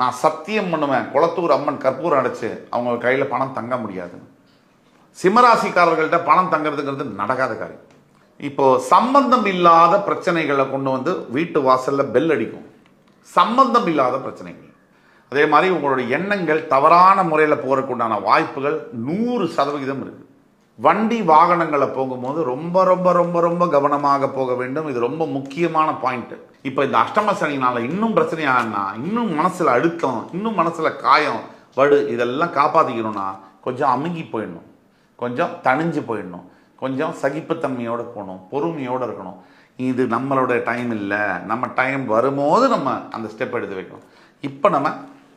நான் சத்தியம் பண்ணுவேன். குளத்தூர் அம்மன் கற்பூரம் அடைச்சு அவங்க கையில் பணம் தங்க முடியாது. சிம்மராசிக்காரர்கள்ட்ட பணம் தங்குறதுங்கிறது நடக்காத காரியம். இப்போது சம்பந்தம் இல்லாத பிரச்சனைகளை கொண்டு வந்து வீட்டு வாசலில் பெல் அடிக்கும். சம்பந்தம் இல்லாத பிரச்சனைகள். அதே மாதிரி உங்களுடைய எண்ணங்கள் தவறான முறையில் போறதுக்குண்டான வாய்ப்புகள் நூறு சதவிகிதம் இருக்குது வண்டி வாகனங்களை போகும்போது ரொம்ப ரொம்ப ரொம்ப ரொம்ப கவனமாக போக வேண்டும். இது ரொம்ப முக்கியமான பாயிண்ட்டு இப்போ இந்த அஷ்டம சனினால இன்னும் பிரச்சனையாகனா இன்னும் மனசில் அழுத்தம் இன்னும் மனசில் காயம் வடு இதெல்லாம் காப்பாற்றிக்கணும்னா கொஞ்சம் அமுங்கி போயிடணும். கொஞ்சம் தணிஞ்சு போயிடணும். கொஞ்சம் சகிப்புத்தன்மையோடு போகணும் பொறுமையோட இருக்கணும். இது நம்மளோட டைம் இல்லை. நம்ம டைம் வரும்போது நம்ம அந்த ஸ்டெப் எடுத்து வைக்கணும். இப்போ நம்ம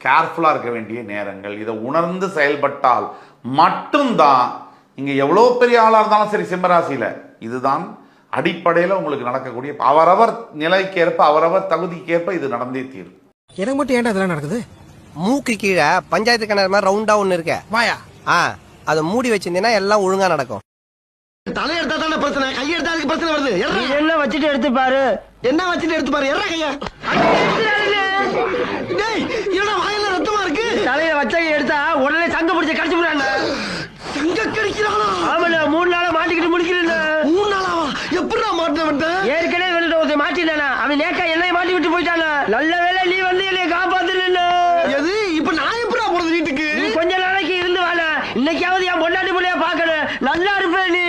கேர்ஃபுல்லாக இருக்க வேண்டிய நேரங்கள் இதை உணர்ந்து செயல்பட்டால் மட்டும்தான் நீங்கள் எவ்வளோ பெரிய ஆளாக இருந்தாலும் சரி சிம்மராசியில். இதுதான் அடிப்படையில் உங்களுக்கு நடக்கக்கூடிய அவரவர் நிலைக்கேற்ப அவரவர் தகுதிக்கேற்ப இது நடந்தே தீரும். எனக்கு மட்டும் ஏன்டா இதெல்லாம் நடக்குது? மூக்கு கீழே பஞ்சாயத்து கிணறு மாதிரி ரவுண்டா ஒண்ணு இருக்க. வாயா? ஆ அதை மூடி வச்சிருந்தீங்கன்னா எல்லாம் ஒழுங்கா நடக்கும். தலையெடுத்தா தானே பிரச்சனை கையெடுத்தா அதுக்கு பிரச்சனை வருது. என்ன வச்சுட்டு எடுத்து பாரு. என்ன வச்சுட்டு எடுத்து பாரு? எற கையா. டேய் என்னடா வாயில ரத்தமா இருக்கு? தலையில வச்ச எடுத்தா உடனே சங்க பிடிச்சி கடிச்சு விடுறாங்க மாட்ட வந்தேன் ஏற்கனவே வெளியிட்ட ஒருத்தன் மாட்டினானா அவன் நேக்கா என்னைய மாட்டி விட்டு போயிட்டானா? நல்ல வேளை நீ வந்து என்னைய காப்பாத்துன எது? இப்ப நான் எப்படிடா போறது வீட்டுக்கு? நீ கொஞ்ச நாளைக்கு இருந்து வாழ. இன்னைக்காவது என் பொண்டாட்டி பிள்ளைய பாக்கணும் நல்லா இருப்ப நீ.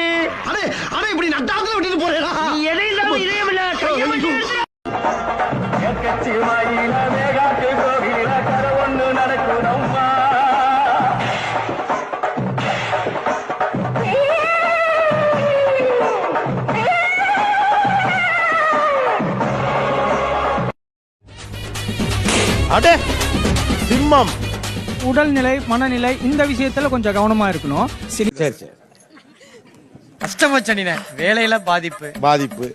அடே அடே இப்படி நட்டாத்துல விட்டுட்டு போறேடா. நீ எதையும் இல்லாம இதயம் இல்ல. கையை அடே! சிம்மம் உடல்நிலை மனநிலை இந்த விஷயத்துல கொஞ்சம் கவனமா இருக்கணும். சரி சரி. சரி கஷ்டமச்சனின வேலையில பாதிப்பு. பாதிப்பு.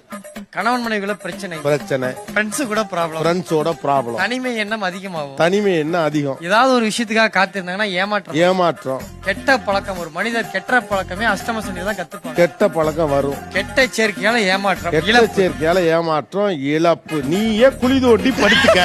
கணவன் மனைவிக்குள்ள பிரச்சனை. பிரச்சனை. ஃப்ரெண்ட்ஸு கூட ப்ராப்ளம் ஃப்ரெண்ட்ஸோட ப்ராப்ளம் தனிமை எண்ணம் அதிகமாகும். தனிமை என்ன அதிகம். ஏதாவது ஒரு விஷயத்துக்காக காத்திருந்தாங்கன்னா ஏமாற்றம். ஏமாற்றம். கெட்ட பழக்கம் ஒரு மனிதர் கெட்ட பழக்கமே அஷ்டம சனி தான் கத்துப்பாங்க. கெட்ட பழக்கம் வரும். கெட்ட சேர்க்கையால ஏமாற்றம். கெட்ட இழப்பு. சேர்க்கையால ஏமாற்றம் இழப்பு. நீயே குழி தோண்டி படுத்துக்க.